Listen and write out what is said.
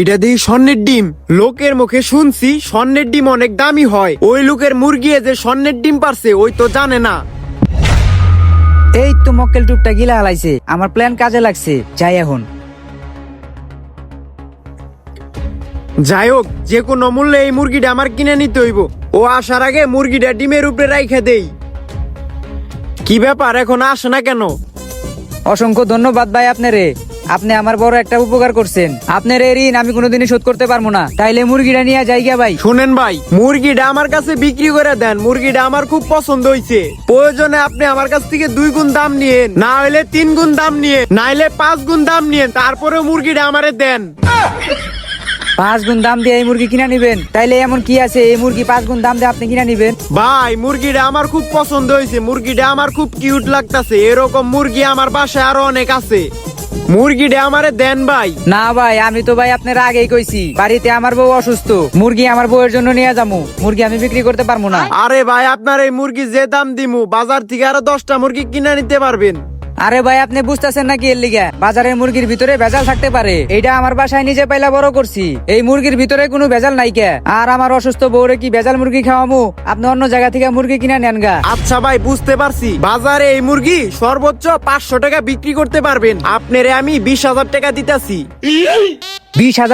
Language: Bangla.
এটা দিয়ে স্বর্ণের ডিম। লোকের মুখে শুনছি স্বর্ণের ডিম অনেক দামি হয়। ওই লোকের মুরগি যে স্বর্ণের ডিম পারছে ওই তো জানে না। এই তো মক্কেল টুপটা গিলা হালাইছে। আমার প্ল্যান কাজে লাগছে। যাই এখন। যাই হোক যে কোনো মূল্যে এই মুরগিটা আমার কিনে নিতে হইব। ও আসার আগে মুরগিটা ডিমের উপরে রাইখে দেই। কি ব্যাপার এখন আসে না কেন? অসংখ্য ধন্যবাদ ভাই আপনারে। আপনি আমার বড় একটা উপকার করছেন। আপনার এই ঋণ আমি কোনোদিনই শোধ করতে পারব না। তাইলে মুরগিটা নিয়ে যাই গিয়া ভাই। শুনেন ভাই মুরগিটা আমার কাছে বিক্রি করে দেন। মুরগিটা আমার খুব পছন্দ হয়েছে প্রয়োজনে আপনি আমার কাছ থেকে দুই গুণ দাম নিয়েন। না হলে তিন গুণ দাম নিয়ে না হলে পাঁচ গুণ দাম নিয়েন। তারপরে মুরগিটা আমারে দেন। পাঁচ গুণ দাম দিয়ে এই মুরগি কিনা নিবেন? তাইলে এমন কি আছে? এই মুরগি পাঁচ গুণ দাম দিয়ে আপনি কিনা নিবেন? ভাই মুরগিটা আমার খুব পছন্দ হয়েছে মুরগিটা আমার খুব কিউট লাগতাছে। এরকম মুরগি আমার বাসায় আরও অনেক আছে। মুরগিটা আমারে দেন ভাই। না ভাই আমি তো ভাই আপনার আগেই কইছি বাড়িতে আমার বউ অসুস্থ মুরগি আমার বউয়ের জন্য নিয়ে যাব মুরগি আমি বিক্রি করতে পারব না। আরে ভাই আপনার এই মুরগি যে দাম দিমু বাজার থেকে আরও দশটা মুরগি কিনে নিতে পারবেন। আরে ভাই আপনি বুঝতেছেন নাকি এর লিগা? বাজারের মুরগির ভিতরে ভেজাল থাকতে পারে। এটা আমার বাসায় নিজে পাইলা বড় করছি। এই মুরগির ভিতরে কোনো ভেজাল নাই কে? আর আমার অসুস্থ বউরে কি ভেজাল মুরগি খাওয়ামু? আপনি অন্য জায়গা থেকে মুরগি কিনে নেন গা। আচ্ছা ভাই বুঝতে পারছি। বাজারে এই মুরগি সর্বোচ্চ পাঁচশো টাকা বিক্রি করতে পারবেন। আপনারে আমি বিশ হাজার টাকা দিতাছি। বিশ হাজার